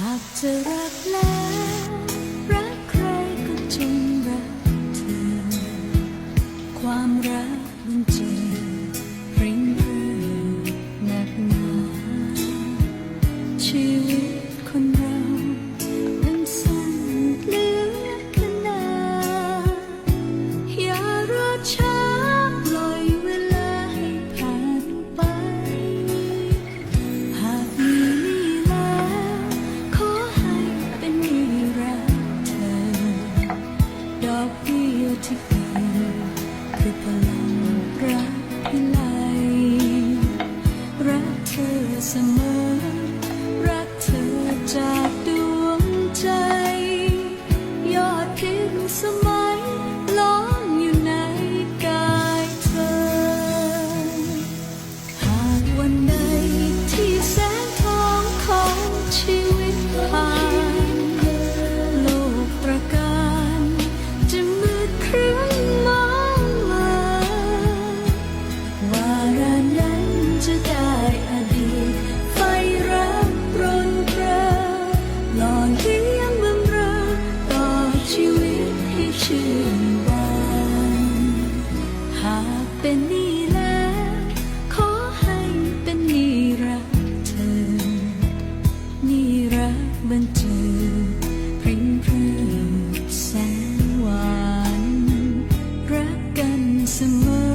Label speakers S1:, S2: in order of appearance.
S1: หากจะรักแล้วรักใครก็จงรักเธอ ความรักมันจอริ ดอกเบี้ยที่เกิดคือพลังรักพิไหลรักเธอเสมอ รักเธอจากดวงใจ ยอดพินสมัยล้อมอยู่ในกายเธอ หากวันใดที่แสงทองของชี บันจิเพลงแสนหวาน รักกันเสมอ